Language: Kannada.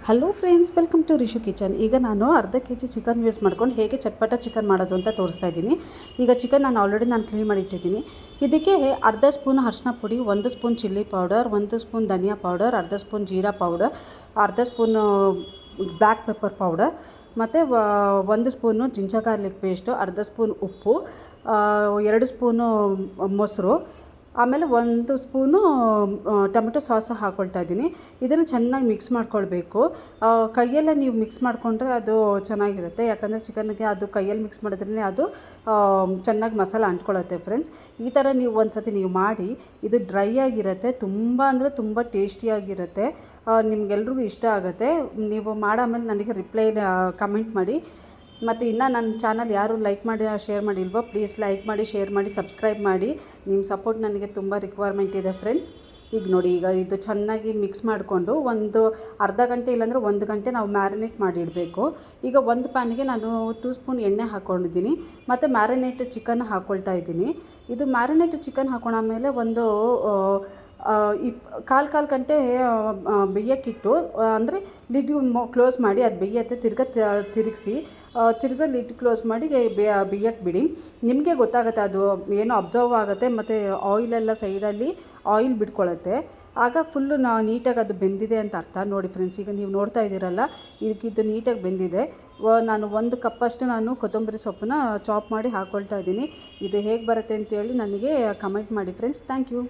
Hello friends welcome to Rishu kitchen ಈಗ ನಾನು ಅರ್ಧ ಕೆ ಜಿ ಚಿಕನ್ ಯೂಸ್ ಮಾಡ್ಕೊಂಡು ಹೇಗೆ ಚಟ್ಪಟ ಚಿಕನ್ ಮಾಡೋದು ಅಂತ ತೋರಿಸ್ತಾ ಇದ್ದೀನಿ. ಈಗ ಚಿಕನ್ ನಾನು ಆಲ್ರೆಡಿ ನಾನು ಕ್ಲೀನ್ ಮಾಡಿ ಇಟ್ಟಿದ್ದೀನಿ. ಇದಕ್ಕೆ ಅರ್ಧ ಸ್ಪೂನ್ ಅರಿಶಿನ ಪುಡಿ ಒಂದು ಸ್ಪೂನ್ ಚಿಲ್ಲಿ ಪೌಡರ್ ಒಂದು ಸ್ಪೂನ್ ಧನಿಯಾ ಪೌಡರ್ ಅರ್ಧ ಸ್ಪೂನ್ ಜೀರಾ ಪೌಡರ್ ಅರ್ಧ ಸ್ಪೂನ್ ಬ್ಲ್ಯಾಕ್ ಪೆಪ್ಪರ್ ಪೌಡರ್ ಮತ್ತು ಒಂದು ಸ್ಪೂನು ಜಿಂಜರ್ ಗಾರ್ಲಿಕ್ ಪೇಸ್ಟು ಅರ್ಧ ಸ್ಪೂನ್ ಉಪ್ಪು ಆ, ಎರಡು ಸ್ಪೂನು ಮೊಸರು ಆಮೇಲೆ ಒಂದು ಸ್ಪೂನು ಟೊಮೆಟೊ ಸಾಸ್ ಹಾಕ್ಕೊಳ್ತಾ ಇದ್ದೀನಿ. ಇದನ್ನು ಚೆನ್ನಾಗಿ ಮಿಕ್ಸ್ ಮಾಡ್ಕೊಳ್ಬೇಕು. ಕೈಯಲ್ಲೇ ನೀವು ಮಿಕ್ಸ್ ಮಾಡಿಕೊಂಡ್ರೆ ಅದು ಚೆನ್ನಾಗಿರುತ್ತೆ. ಯಾಕಂದರೆ ಚಿಕನ್ಗೆ ಅದು ಕೈಯಲ್ಲಿ ಮಿಕ್ಸ್ ಮಾಡಿದ್ರೆ ಅದು ಚೆನ್ನಾಗಿ ಮಸಾಲ ಅಂಟ್ಕೊಳ್ಳುತ್ತೆ ಫ್ರೆಂಡ್ಸ್. ಈ ಥರ ನೀವು ಒಂದು ಸತಿ ನೀವು ಮಾಡಿ, ಇದು ಡ್ರೈ ಆಗಿರುತ್ತೆ. ತುಂಬ ಅಂದರೆ ತುಂಬ ಟೇಸ್ಟಿಯಾಗಿರುತ್ತೆ ನಿಮ್ಗೆಲ್ರಿಗೂ ಇಷ್ಟ ಆಗುತ್ತೆ. ನೀವು ಮಾಡಾಮೇಲೆ ನನಗೆ ರಿಪ್ಲೈ ಕಮೆಂಟ್ ಮಾಡಿ. ಮತ್ತು ಇನ್ನು ನನ್ನ ಚಾನಲ್ ಯಾರು ಲೈಕ್ ಮಾಡಿ, ಶೇರ್ ಮಾಡಿಲ್ವೋ ಪ್ಲೀಸ್ ಲೈಕ್ ಮಾಡಿ, ಶೇರ್ ಮಾಡಿ ಸಬ್ಸ್ಕ್ರೈಬ್ ಮಾಡಿ. ನಿಮ್ಮ ಸಪೋರ್ಟ್ ನನಗೆ ತುಂಬ ರಿಕ್ವೈರ್ಮೆಂಟ್ ಇದೆ ಫ್ರೆಂಡ್ಸ್ ಈಗ ನೋಡಿ, ಈಗ ಇದು ಚೆನ್ನಾಗಿ ಮಿಕ್ಸ್ ಮಾಡಿಕೊಂಡು ಒಂದು ಅರ್ಧ ಗಂಟೆ ಇಲ್ಲಾಂದರೆ ಒಂದು ಗಂಟೆ ನಾವು ಮ್ಯಾರಿನೇಟ್ ಮಾಡಿ ಇಡಬೇಕು ಈಗ ಒಂದು ಪ್ಯಾನಿಗೆ ನಾನು ಟೂ ಸ್ಪೂನ್ ಎಣ್ಣೆ ಹಾಕ್ಕೊಂಡಿದ್ದೀನಿ ಮತ್ತು ಮ್ಯಾರಿನೇಟ್ ಚಿಕನ್ ಹಾಕ್ಕೊಳ್ತಾ ಇದ್ದೀನಿ. ಇದು ಮ್ಯಾರಿನೇಟ್ ಚಿಕನ್ ಹಾಕೊಂಡ ಮೇಲೆ ಒಂದು ಇಪ್ ಕಾಲು ಕಾಲು ಗಂಟೆ ಬೇಯಕ್ಕಿಟ್ಟು ಅಂದರೆ ಲಿಡ್ ಕ್ಲೋಸ್ ಮಾಡಿ ಅದು ಬೇಯತ್ತೆ ತಿರ್ಗಾ ತಿರುಗಿಸಿ ತಿರ್ಗಾ ಲಿಡ್ ಕ್ಲೋಸ್ ಮಾಡಿ ಬೇಯಕ್ಕೆ ಬಿಡಿ ನಿಮಗೆ ಗೊತ್ತಾಗುತ್ತೆ ಅದು ಏನೋ ಅಬ್ಸರ್ವ್ ಆಗುತ್ತೆ ಮತ್ತು ಆಯಿಲೆಲ್ಲ ಸೈಡಲ್ಲಿ ಆಯಿಲ್ ಬಿಟ್ಕೊಳ್ಳುತ್ತೆ ಆಗ ಫುಲ್ಲು ನಾ ನೀಟಾಗಿ ಅದು ಬೆಂದಿದೆ ಅಂತ ಅರ್ಥ. ನೋಡಿ ಫ್ರೆಂಡ್ಸ್ ಈಗ ನೀವು ನೋಡ್ತಾ ಇದ್ದೀರಲ್ಲ ಇದಕ್ಕಿದ್ದು ನೀಟಾಗಿ ಬೆಂದಿದೆ. ನಾನು ಒಂದು ಕಪ್ಪಷ್ಟು ನಾನು ಕೊತ್ತಂಬರಿ ಸೊಪ್ಪನ್ನ ಚಾಪ್ ಮಾಡಿ ಹಾಕ್ಕೊಳ್ತಾ ಇದ್ದೀನಿ. ಇದು ಹೇಗೆ ಬರುತ್ತೆ ಅಂತೇಳಿ ನನಗೆ ಕಮೆಂಟ್ ಮಾಡಿ ಫ್ರೆಂಡ್ಸ್ ಥ್ಯಾಂಕ್ ಯು